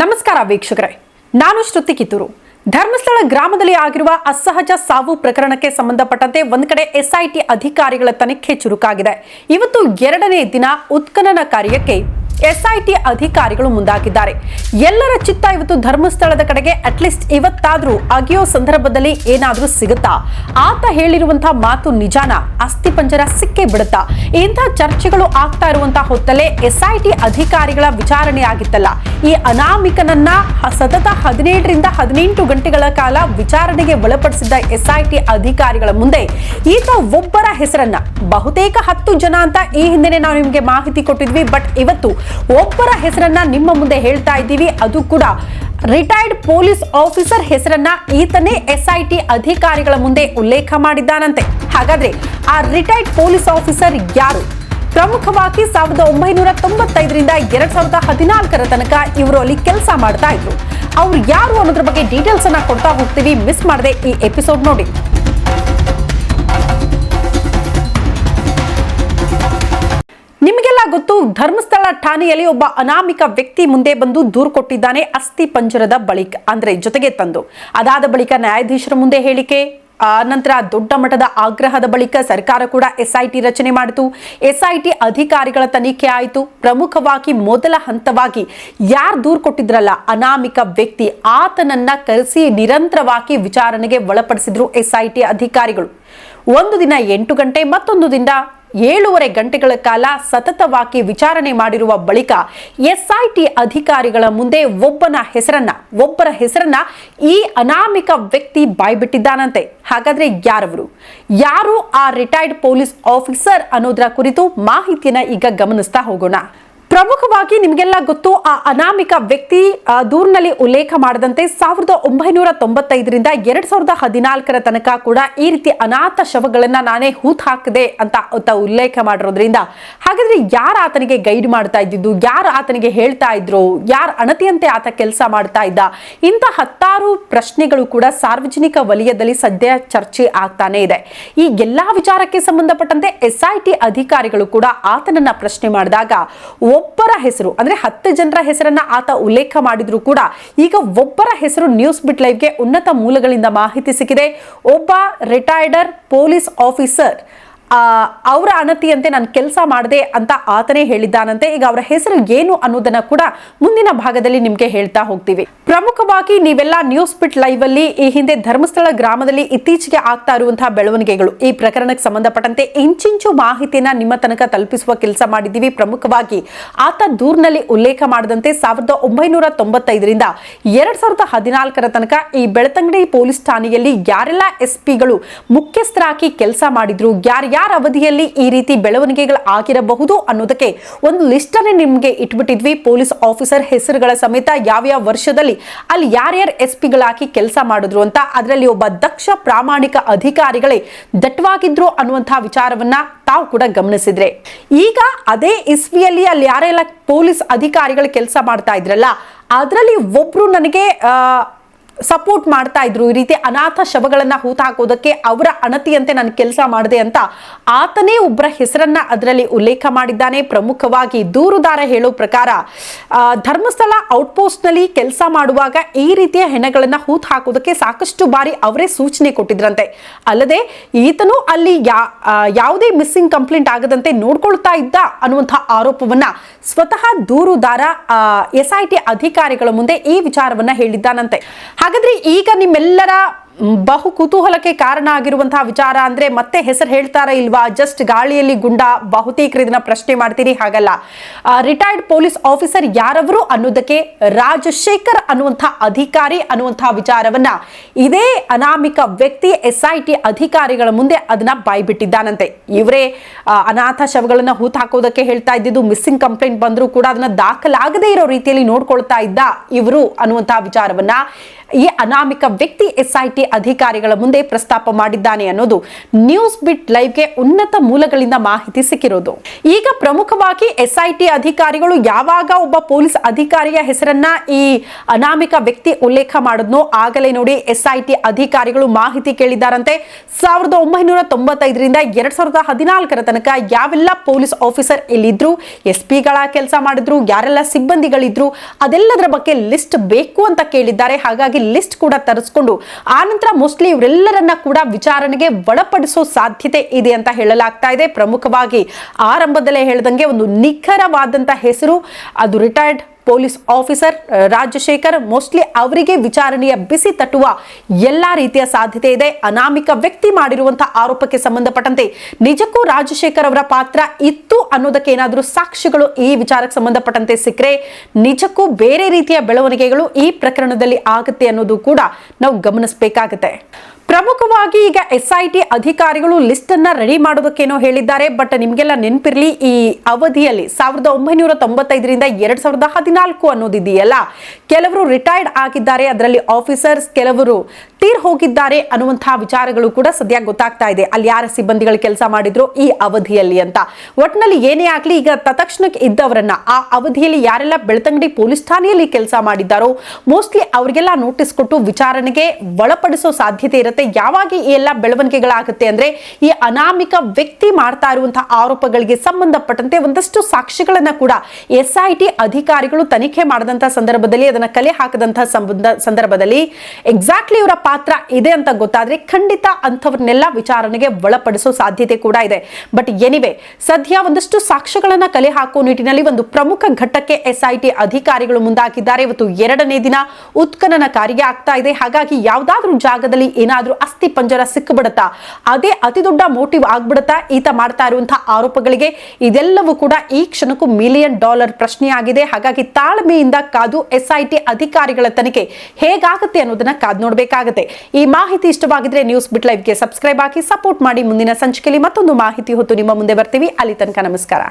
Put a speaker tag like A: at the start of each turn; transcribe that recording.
A: ನಮಸ್ಕಾರ ವೀಕ್ಷಕರೇ. ನಾನು ಶ್ರುತಿ ಕಿತ್ತೂರು. ಧರ್ಮಸ್ಥಳ ಗ್ರಾಮದಲ್ಲಿ ಆಗಿರುವ ಅಸಹಜ ಸಾವು ಪ್ರಕರಣಕ್ಕೆ ಸಂಬಂಧಪಟ್ಟಂತೆ ಒಂದು ಕಡೆ ಎಸ್ಐಟಿ ಅಧಿಕಾರಿಗಳ ತನಿಖೆ ಚುರುಕಾಗಿದೆ. ಇವತ್ತು ಎರಡನೇ ದಿನ ಉತ್ಖನನ ಕಾರ್ಯಕ್ಕೆ ಎಸ್ಐಟಿ ಅಧಿಕಾರಿಗಳು ಮುಂದಾಗಿದ್ದಾರೆ. ಎಲ್ಲರ ಚಿತ್ತ ಇವತ್ತು ಧರ್ಮಸ್ಥಳದ ಕಡೆಗೆ ಅಟ್ಲೀಸ್ಟ್ ಇವತ್ತಾದ್ರೂ ಅಗಿಯೋ ಸಂದರ್ಭದಲ್ಲಿ ಏನಾದ್ರೂ ಸಿಗುತ್ತಾ? ಆತ ಹೇಳಿರುವಂತಹ ಮಾತು ನಿಜಾನ? ಅಸ್ಥಿ ಪಂಜರ ಸಿಕ್ಕೇ ಬಿಡುತ್ತಾ? ಇಂಥ ಚರ್ಚೆಗಳು ಆಗ್ತಾ ಇರುವಂತಹ ಹೊತ್ತಲ್ಲೇ ಎಸ್ಐಟಿ ಅಧಿಕಾರಿಗಳ ವಿಚಾರಣೆ ಆಗಿತ್ತಲ್ಲ. ಈ ಅನಾಮಿಕನನ್ನ ಸತತ ಹದಿನೇಳರಿಂದ ಹದಿನೆಂಟು ಗಂಟೆಗಳ ಕಾಲ ವಿಚಾರಣೆಗೆ ಒಳಪಡಿಸಿದ್ದ ಎಸ್ಐಟಿ ಅಧಿಕಾರಿಗಳ ಮುಂದೆ ಈತ ಒಬ್ಬರ ಹೆಸರನ್ನ ಬಹುತೇಕ ಹತ್ತು ಜನ ಅಂತ ಈ ಹಿಂದೆನೆ ನಾವು ನಿಮಗೆ ಮಾಹಿತಿ ಕೊಟ್ಟಿದ್ವಿ. ಬಟ್ ಇವತ್ತು ಒಬ್ಬರ ಹೆಸರನ್ನ ನಿಮ್ಮ ಮುಂದೆ ಹೇಳ್ತಾ ಇದ್ದೀವಿ. ಅದು ಕೂಡ ರಿಟೈರ್ಡ್ ಪೊಲೀಸ್ ಆಫೀಸರ್ ಹೆಸರನ್ನ ಈತನೇ ಎಸ್ಐಟಿ ಅಧಿಕಾರಿಗಳ ಮುಂದೆ ಉಲ್ಲೇಖ ಮಾಡಿದ್ದಾನಂತೆ. ಹಾಗಾದ್ರೆ ಆ ರಿಟೈರ್ಡ್ ಪೊಲೀಸ್ ಆಫೀಸರ್ ಯಾರು? ಪ್ರಮುಖವಾಗಿ ಸಾವಿರದ ಒಂಬೈನೂರ ತೊಂಬತ್ತೈದರಿಂದ ಎರಡ್ ಸಾವಿರದ ಹದಿನಾಲ್ಕರ ತನಕ ಇವರು ಅಲ್ಲಿ ಕೆಲಸ ಮಾಡ್ತಾ ಇದ್ರು. ಅವ್ರು ಯಾರು ಅನ್ನೋದ್ರ ಬಗ್ಗೆ ಡೀಟೇಲ್ಸ್ ಅನ್ನ ಕೊಡ್ತಾ ಹೋಗ್ತೀವಿ ಮಿಸ್ ಮಾಡದೆ ಈ ಎಪಿಸೋಡ್ ನೋಡಿ. ಗೊತ್ತು, ಧರ್ಮಸ್ಥಳ ಠಾಣೆಯಲ್ಲಿ ಒಬ್ಬ ಅನಾಮಿಕ ವ್ಯಕ್ತಿ ಮುಂದೆ ಬಂದು ದೂರು ಕೊಟ್ಟಿದ್ದಾನೆ ಅಸ್ಥಿ ಪಂಜರದ ಬಳಿಕ, ಅಂದ್ರೆ ಜೊತೆಗೆ ತಂದು. ಅದಾದ ಬಳಿಕ ನ್ಯಾಯಾಧೀಶರ ಮುಂದೆ ಹೇಳಿಕೆ, ಆ ನಂತರ ದೊಡ್ಡ ಮಟ್ಟದ ಆಗ್ರಹದ ಬಳಿಕ ಸರ್ಕಾರ ಕೂಡ ಎಸ್ಐಟಿ ರಚನೆ ಮಾಡಿತು. ಎಸ್ಐಟಿ ಅಧಿಕಾರಿಗಳ ತನಿಖೆ ಆಯಿತು. ಪ್ರಮುಖವಾಗಿ ಮೊದಲ ಹಂತವಾಗಿ ಯಾರು ದೂರು ಕೊಟ್ಟಿದ್ರಲ್ಲ, ಅನಾಮಿಕ ವ್ಯಕ್ತಿ ಆತನನ್ನ ಕರೆಸಿ ನಿರಂತರವಾಗಿ ವಿಚಾರಣೆಗೆ ಒಳಪಡಿಸಿದ್ರು ಎಸ್ಐಟಿ ಅಧಿಕಾರಿಗಳು. ಒಂದು ದಿನ ಎಂಟು ಗಂಟೆ ಮತ್ತೊಂದು ದಿನ ಏಳೂವರೆ ಗಂಟೆಗಳ ಕಾಲ ಸತತವಾಗಿ ವಿಚಾರಣೆ ಮಾಡಿರುವ ಬಳಿಕ ಎಸ್ಐಟಿ ಅಧಿಕಾರಿಗಳ ಮುಂದೆ ಒಬ್ಬನ ಹೆಸರನ್ನ, ಒಬ್ಬರ ಹೆಸರನ್ನ ಈ ಅನಾಮಿಕ ವ್ಯಕ್ತಿ ಬಾಯ್ಬಿಟ್ಟಿದ್ದಾನಂತೆ. ಹಾಗಾದ್ರೆ ಯಾರವರು? ಯಾರು ಆ ರಿಟೈರ್ಡ್ ಪೊಲೀಸ್ ಆಫೀಸರ್ ಅನ್ನೋದರ ಕುರಿತು ಮಾಹಿತಿಯನ್ನ ಈಗ ಗಮನಿಸ್ತಾ ಹೋಗೋಣ. ಪ್ರಮುಖವಾಗಿ ನಿಮಗೆಲ್ಲ ಗೊತ್ತು, ಆ ಅನಾಮಿಕ ವ್ಯಕ್ತಿ ದೂರಿನಲ್ಲಿ ಉಲ್ಲೇಖ ಮಾಡದಂತೆ ಸಾವಿರದ ಒಂಬೈನೂರ ತೊಂಬತ್ತೈದರಿಂದ ಎರಡ್ ಸಾವಿರದ ಹದಿನಾಲ್ಕರ ತನಕ ಕೂಡ ಈ ರೀತಿ ಅನಾಥ ಶವಗಳನ್ನ ನಾನೇ ಹೂತ್ ಹಾಕಿದೆ ಅಂತ ಉಲ್ಲೇಖ ಮಾಡಿರೋದ್ರಿಂದ, ಹಾಗಾದ್ರೆ ಯಾರು ಆತನಿಗೆ ಗೈಡ್ ಮಾಡ್ತಾ ಇದ್ದಿದ್ದು? ಯಾರು ಆತನಿಗೆ ಹೇಳ್ತಾ ಇದ್ರು? ಯಾರು ಅಣತಿಯಂತೆ ಆತ ಕೆಲಸ ಮಾಡ್ತಾ ಇದ್ದ? ಇಂಥ ಹತ್ತಾರು ಪ್ರಶ್ನೆಗಳು ಕೂಡ ಸಾರ್ವಜನಿಕ ವಲಯದಲ್ಲಿ ಸದ್ಯ ಚರ್ಚೆ ಆಗ್ತಾನೆ ಇದೆ. ಈ ಎಲ್ಲಾ ವಿಚಾರಕ್ಕೆ ಸಂಬಂಧಪಟ್ಟಂತೆ ಎಸ್ಐಟಿ ಅಧಿಕಾರಿಗಳು ಕೂಡ ಆತನನ್ನ ಪ್ರಶ್ನೆ ಮಾಡಿದಾಗ ಒಬ್ಬರ ಹೆಸರು, ಅಂದ್ರೆ ಹತ್ತು ಜನರ ಹೆಸರನ್ನ ಆತ ಉಲ್ಲೇಖ ಮಾಡಿದ್ರು ಕೂಡ ಈಗ ಒಬ್ಬರ ಹೆಸರು ನ್ಯೂಸ್ ಬಿಟ್ ಲೈವ್ಗೆ ಉನ್ನತ ಮೂಲಗಳಿಂದ ಮಾಹಿತಿ ಸಿಕ್ಕಿದೆ. ಒಬ್ಬ ರಿಟೈರ್ಡರ್ ಪೊಲೀಸ್ ಆಫೀಸರ್ ಅವರ ಅನತಿಯಂತೆ ನಾನು ಕೆಲಸ ಮಾಡಿದೆ ಅಂತ ಆತನೇ ಹೇಳಿದ್ದಾನಂತೆ. ಈಗ ಅವರ ಹೆಸರು ಏನು ಅನ್ನೋದನ್ನ ಕೂಡ ಮುಂದಿನ ಭಾಗದಲ್ಲಿ ನಿಮ್ಗೆ ಹೇಳ್ತಾ ಹೋಗ್ತೀವಿ. ಪ್ರಮುಖವಾಗಿ ನೀವೆಲ್ಲ ನ್ಯೂಸ್ ಬಿಟ್ ಲೈವ್ ಅಲ್ಲಿ ಈ ಹಿಂದೆ ಧರ್ಮಸ್ಥಳ ಗ್ರಾಮದಲ್ಲಿ ಇತ್ತೀಚೆಗೆ ಆಗ್ತಾ ಇರುವಂತಹ ಬೆಳವಣಿಗೆಗಳು. ಈ ಪ್ರಕರಣಕ್ಕೆ ಸಂಬಂಧಪಟ್ಟಂತೆ ಇಂಚಿಂಚು ಮಾಹಿತಿಯನ್ನ ನಿಮ್ಮ ತನಕ ತಲುಪಿಸುವ ಕೆಲಸ ಮಾಡಿದ್ದೀವಿ. ಪ್ರಮುಖವಾಗಿ ಆತ ದೂರಿನಲ್ಲಿ ಉಲ್ಲೇಖ ಮಾಡದಂತೆ ಸಾವಿರದ ಒಂಬೈನೂರ ತೊಂಬತ್ತೈದರಿಂದ ಎರಡ್ ಸಾವಿರದ ಹದಿನಾಲ್ಕರ ತನಕ ಈ ಬೆಳತಂಗಡಿ ಪೊಲೀಸ್ ಠಾಣೆಯಲ್ಲಿ ಯಾರೆಲ್ಲ ಎಸ್ಪಿಗಳು ಮುಖ್ಯಸ್ಥರಾಗಿ ಕೆಲಸ ಮಾಡಿದ್ರು ಯಾರ್ಯಾರ ಅವಧಿಯಲ್ಲಿ ಈ ರೀತಿ ಬೆಳವಣಿಗೆಗಳು ಆಗಿರಬಹುದು ಅನ್ನೋದಕ್ಕೆ ಒಂದು ಲಿಸ್ಟ್ ಅನ್ನೇ ನಿಮಗೆ ಇಟ್ಬಿಟ್ಟಿದ್ವಿ. ಪೊಲೀಸ್ ಆಫೀಸರ್ ಹೆಸರುಗಳ ಸಮೇತ ಯಾವ್ಯಾವ ವರ್ಷದಲ್ಲಿ ಅಲ್ಲಿ ಯಾರ್ಯಾರು ಎಸ್ ಪಿಗಳಾಕಿ ಕೆಲಸ ಮಾಡಿದ್ರು ಅಂತ ಅದರಲ್ಲಿ ಒಬ್ಬ ದಕ್ಷ ಪ್ರಾಮಾಣಿಕ ಅಧಿಕಾರಿಗಳೇ ದಟ್ಟವಾಗಿದ್ರು ಅನ್ನುವಂತಹ ವಿಚಾರವನ್ನ ತಾವು ಕೂಡ ಗಮನಿಸಿದ್ರೆ. ಈಗ ಅದೇ ಇಸ್ವಿಯಲ್ಲಿ ಅಲ್ಲಿ ಯಾರೆಲ್ಲ ಪೊಲೀಸ್ ಅಧಿಕಾರಿಗಳು ಕೆಲಸ ಮಾಡ್ತಾ ಇದ್ರಲ್ಲ, ಅದರಲ್ಲಿ ಒಬ್ರು ನನಗೆ ಸಪೋರ್ಟ್ ಮಾಡ್ತಾ ಇದ್ರು, ಈ ರೀತಿ ಅನಾಥ ಶವಗಳನ್ನ ಹೂತಾಕೋದಕ್ಕೆ ಅವರ ಅಣತಿಯಂತೆ ನಾನು ಕೆಲಸ ಮಾಡಿದೆ ಅಂತ ಆತನೇ ಒಬ್ಬರ ಹೆಸರನ್ನ ಅದರಲ್ಲಿ ಉಲ್ಲೇಖ ಮಾಡಿದ್ದಾನೆ. ಪ್ರಮುಖವಾಗಿ ದೂರುದಾರ ಹೇಳೋ ಪ್ರಕಾರ ಧರ್ಮಸ್ಥಳ ಔಟ್ಪೋಸ್ಟ್ನಲ್ಲಿ ಕೆಲಸ ಮಾಡುವಾಗ ಈ ರೀತಿಯ ಹೆಣಗಳನ್ನ ಹೂತ್ ಹಾಕೋದಕ್ಕೆ ಸಾಕಷ್ಟು ಬಾರಿ ಅವರೇ ಸೂಚನೆ ಕೊಟ್ಟಿದ್ರಂತೆ. ಅಲ್ಲದೆ ಈತನು ಅಲ್ಲಿ ಯಾ- ಯಾವುದೇ ಮಿಸ್ಸಿಂಗ್ ಕಂಪ್ಲೇಂಟ್ ಆಗದಂತೆ ನೋಡ್ಕೊಳ್ತಾ ಇದ್ದ ಅನ್ನುವಂತಹ ಆರೋಪವನ್ನ ಸ್ವತಃ ದೂರುದಾರ ಎಸ್ ಐ ಟಿ ಅಧಿಕಾರಿಗಳ ಮುಂದೆ ಈ ವಿಚಾರವನ್ನ ಹೇಳಿದ್ದಾನಂತೆ. ಹಾಗಾದ್ರೆ ಈಗ ನಿಮ್ಮೆಲ್ಲರ ಬಹು ಕುತೂಹಲಕ್ಕೆ ಕಾರಣ ಆಗಿರುವಂತಹ ವಿಚಾರ ಅಂದ್ರೆ ಮತ್ತೆ ಹೆಸರು ಹೇಳ್ತಾರ ಇಲ್ವಾ? ಜಸ್ಟ್ ಗಾಳಿಯಲ್ಲಿ ಗುಂಡ ಬಹುತೇಕರು ಇದನ್ನ ಪ್ರಶ್ನೆ ಮಾಡ್ತೀರಿ ಹಾಗಲ್ಲ. ರಿಟೈರ್ಡ್ ಪೊಲೀಸ್ ಆಫೀಸರ್ ಯಾರವರು ಅನ್ನೋದಕ್ಕೆ ರಾಜಶೇಖರ್ ಅನ್ನುವಂತಹ ಅಧಿಕಾರಿ ಅನ್ನುವಂತಹ ವಿಚಾರವನ್ನ ಇದೇ ಅನಾಮಿಕ ವ್ಯಕ್ತಿ ಎಸ್ ಐ ಟಿ ಅಧಿಕಾರಿಗಳ ಮುಂದೆ ಅದನ್ನ ಬಾಯ್ಬಿಟ್ಟಿದ್ದಾನಂತೆ. ಇವರೇ ಅನಾಥ ಶವಗಳನ್ನ ಹೂತ್ ಹಾಕೋದಕ್ಕೆ ಹೇಳ್ತಾ ಇದ್ದಿದ್ದು ಮಿಸ್ಸಿಂಗ್ ಕಂಪ್ಲೇಂಟ್ ಬಂದರೂ ಕೂಡ ಅದನ್ನ ದಾಖಲಾಗದೇ ಇರೋ ರೀತಿಯಲ್ಲಿ ನೋಡ್ಕೊಳ್ತಾ ಇದ್ದ ಇವರು ಅನ್ನುವಂತಹ ವಿಚಾರವನ್ನ ಈ ಅನಾಮಿಕ ವ್ಯಕ್ತಿ ಎಸ್ಐಟಿ ಅಧಿಕಾರಿಗಳ ಮುಂದೆ ಪ್ರಸ್ತಾಪ ಮಾಡಿದ್ದಾನೆ ಅನ್ನೋದು ನ್ಯೂಸ್ ಬಿಟ್ ಲೈವ್ಗೆ ಉನ್ನತ ಮೂಲಗಳಿಂದ ಮಾಹಿತಿ ಸಿಕ್ಕಿರೋದು. ಈಗ ಪ್ರಮುಖವಾಗಿ ಎಸ್ಐಟಿ ಅಧಿಕಾರಿಗಳು ಯಾವಾಗ ಒಬ್ಬ ಪೊಲೀಸ್ ಅಧಿಕಾರಿಯ ಹೆಸರನ್ನ ಈ ಅನಾಮಿಕ ವ್ಯಕ್ತಿ ಉಲ್ಲೇಖ ಮಾಡಿದ್ನೋ ಆಗಲೇ ನೋಡಿ ಎಸ್ಐಟಿ ಅಧಿಕಾರಿಗಳು ಮಾಹಿತಿ ಕೇಳಿದ್ದಾರಂತೆ. ಸಾವಿರದ ಒಂಬೈನೂರ ತೊಂಬತ್ತೈದರಿಂದ ಎರಡ್ ಸಾವಿರದ ಹದಿನಾಲ್ಕರ ತನಕ ಯಾವೆಲ್ಲ ಪೊಲೀಸ್ ಆಫೀಸರ್ ಇಲ್ಲಿದ್ರು ಎಸ್ ಪಿಗಳ ಕೆಲಸ ಮಾಡಿದ್ರು, ಯಾರೆಲ್ಲ ಸಿಬ್ಬಂದಿಗಳಿದ್ರು, ಅದೆಲ್ಲದರ ಬಗ್ಗೆ ಲಿಸ್ಟ್ ಬೇಕು ಅಂತ ಕೇಳಿದ್ದಾರೆ. ಹಾಗಾಗಿ ಲಿಸ್ಟ್ ಕೂಡ ತರಿಸ್ಕೊಂಡು ಆನಂತರ ಮೋಸ್ಟ್ಲಿ ಇವರೆಲ್ಲರನ್ನ ಕೂಡ ವಿಚಾರಣೆಗೆ ಒಳಪಡಿಸೋ ಸಾಧ್ಯತೆ ಇದೆ ಅಂತ ಹೇಳಲಾಗ್ತಾ ಇದೆ. ಪ್ರಮುಖವಾಗಿ ಆರಂಭದಲ್ಲೇ ಹೇಳ್ದಂಗೆ ಒಂದು ನಿಖರವಾದಂತಹ ಹೆಸರು, ಅದು retired police officer Rajashekar, mostly ಅವರಿಗೆ ವಿಚಾರಣೆಯ ಬಿಸಿ ತಟ್ಟುವ ಎಲ್ಲ ರೀತಿಯ ಸಾಧ್ಯತೆ ಇದೆ. ಅನಾಮಿಕ ವ್ಯಕ್ತಿ ಮಾಡಿರುವಂತಹ ಆರೋಪಕ್ಕೆ ಸಂಬಂಧಪಟ್ಟಂತೆ ನಿಜಕ್ಕೂ ರಾಜಶೇಖರ್ ಅವರ ಪಾತ್ರ ಇತ್ತು ಅನ್ನೋದಕ್ಕೆ ಏನಾದರೂ ಸಾಕ್ಷಿಗಳು ಈ ವಿಚಾರಕ್ಕೆ ಸಂಬಂಧಪಟ್ಟಂತೆ ಸಿಕ್ಕರೆ ನಿಜಕ್ಕೂ ಬೇರೆ ರೀತಿಯ ಬೆಳವಣಿಗೆಗಳು ಈ ಪ್ರಕರಣದಲ್ಲಿ ಆಗುತ್ತೆ ಅನ್ನೋದು ಕೂಡ ನಾವು ಗಮನಿಸಬೇಕಾಗುತ್ತೆ. ಪ್ರಮುಖವಾಗಿ ಈಗ ಎಸ್ ಐ ಟಿ ಅಧಿಕಾರಿಗಳು ಲಿಸ್ಟ್ ಅನ್ನ ರೆಡಿ ಮಾಡೋದಕ್ಕೇನೋ ಹೇಳಿದ್ದಾರೆ, ಬಟ್ ನಿಮಗೆಲ್ಲ ನೆನಪಿರ್ಲಿ, ಈ ಅವಧಿಯಲ್ಲಿ ಸಾವಿರದ ಒಂಬೈನೂರ ತೊಂಬತ್ತೈದರಿಂದ ಎರಡ್ ಸಾವಿರದ ಹದಿನಾಲ್ಕು ಅನ್ನೋದಿದೆಯಲ್ಲ? ಕೆಲವರು ರಿಟೈರ್ಡ್ ಆಗಿದ್ದಾರೆ ಅದರಲ್ಲಿ ಆಫೀಸರ್ಸ್ ಕೆಲವರು ತೀರ್ ಹೋಗಿದ್ದಾರೆ ಅನ್ನುವಂತಹ ವಿಚಾರಗಳು ಕೂಡ ಸದ್ಯ ಗೊತ್ತಾಗ್ತಾ ಇದೆ. ಅಲ್ಲಿ ಯಾರ ಸಿಬ್ಬಂದಿಗಳು ಕೆಲಸ ಮಾಡಿದ್ರು ಈ ಅವಧಿಯಲ್ಲಿ ಅಂತ. ಒಟ್ಟಿನಲ್ಲಿ ಏನೇ ಆಗ್ಲಿ ಈಗ ತತ್ಕ್ಷಣಕ್ಕೆ ಇದ್ದವರನ್ನ ಆ ಅವಧಿಯಲ್ಲಿ ಯಾರೆಲ್ಲ ಬೆಳ್ತಂಗಡಿ ಪೊಲೀಸ್ ಠಾಣೆಯಲ್ಲಿ ಕೆಲಸ ಮಾಡಿದ್ದಾರೋ ಮೋಸ್ಟ್ಲಿ ಅವರಿಗೆಲ್ಲ ನೋಟಿಸ್ ಕೊಟ್ಟು ವಿಚಾರಣೆಗೆ ಒಳಪಡಿಸೋ ಸಾಧ್ಯತೆ ಇರುತ್ತೆ. ಯಾವಾಗ ಈ ಎಲ್ಲ ಬೆಳವಣಿಗೆಗಳಾಗುತ್ತೆ ಅಂದ್ರೆ ಈ ಅನಾಮಿಕ ವ್ಯಕ್ತಿ ಮಾಡ್ತಾ ಇರುವಂತಹ ಆರೋಪಗಳಿಗೆ ಸಂಬಂಧಪಟ್ಟಂತೆ ಒಂದಷ್ಟು ಸಾಕ್ಷಿಗಳನ್ನ ಕೂಡ ಎಸ್ ಐ ಅಧಿಕಾರಿಗಳು ತನಿಖೆ ಮಾಡಿದಂತಹ ಸಂದರ್ಭದಲ್ಲಿ ಅದನ್ನ ಕಲೆ ಹಾಕದಂತಹ ಸಂಬಂಧ, ಸಂದರ್ಭದಲ್ಲಿ ಎಕ್ಸಾಕ್ಟ್ಲಿ ಇವರ ಪಾತ್ರ ಇದೆ ಅಂತ ಗೊತ್ತಾದ್ರೆ ಖಂಡಿತ ಅಂಥವ್ರನ್ನೆಲ್ಲ ವಿಚಾರಣೆಗೆ ಒಳಪಡಿಸೋ ಸಾಧ್ಯತೆ ಕೂಡ ಇದೆ. ಬಟ್ ಎನಿವೆ ಸದ್ಯ ಒಂದಷ್ಟು ಸಾಕ್ಷ್ಯಗಳನ್ನ ಕಲೆ ಹಾಕುವ ನಿಟ್ಟಿನಲ್ಲಿ ಒಂದು ಪ್ರಮುಖ ಘಟ್ಟಕ್ಕೆ ಎಸ್ಐಟಿ ಅಧಿಕಾರಿಗಳು ಮುಂದಾಗಿದ್ದಾರೆ. ಇವತ್ತು ಎರಡನೇ ದಿನ ಉತ್ಖನನ ಕಾರ್ಯ ಆಗ್ತಾ ಇದೆ. ಹಾಗಾಗಿ ಯಾವ್ದಾದ್ರೂ ಜಾಗದಲ್ಲಿ ಏನಾದ್ರೂ ಅಸ್ಥಿ ಪಂಜರ ಸಿಕ್ಕಿಬಿಡುತ್ತಾ ಅದೇ ಅತಿ ದೊಡ್ಡ ಮೋಟಿವ್ ಆಗ್ಬಿಡುತ್ತಾ ಈತ ಮಾಡ್ತಾ ಇರುವಂತಹ ಆರೋಪಗಳಿಗೆ ಇದೆಲ್ಲವೂ ಕೂಡ ಈ ಕ್ಷಣಕ್ಕೂ ಮಿಲಿಯನ್ ಡಾಲರ್ ಪ್ರಶ್ನೆಯಾಗಿದೆ. ಹಾಗಾಗಿ ತಾಳ್ಮೆಯಿಂದ ಕಾದು ಎಸ್ಐಟಿ ಅಧಿಕಾರಿಗಳ ತನಿಖೆ ಹೇಗಾಗುತ್ತೆ ಅನ್ನೋದನ್ನ ಕಾದು ನೋಡಬೇಕಾಗುತ್ತೆ. ಈ ಮಾಹಿತಿ ಇಷ್ಟವಾಗಿದ್ರೆ ನ್ಯೂಸ್ ಬಿಟ್ ಲೈವ್ಗೆ ಸಬ್ಸ್ಕ್ರೈಬ್ ಹಾಕಿ ಸಪೋರ್ಟ್ ಮಾಡಿ ಮುಂದಿನ ಸಂಚಿಕೆಯಲ್ಲಿ ಮತ್ತೊಂದು ಮಾಹಿತಿ ಹೊತ್ತು ನಿಮ್ಮ ಮುಂದೆ ಬರ್ತೀವಿ. ಅಲ್ಲಿ ತನಕ ನಮಸ್ಕಾರ.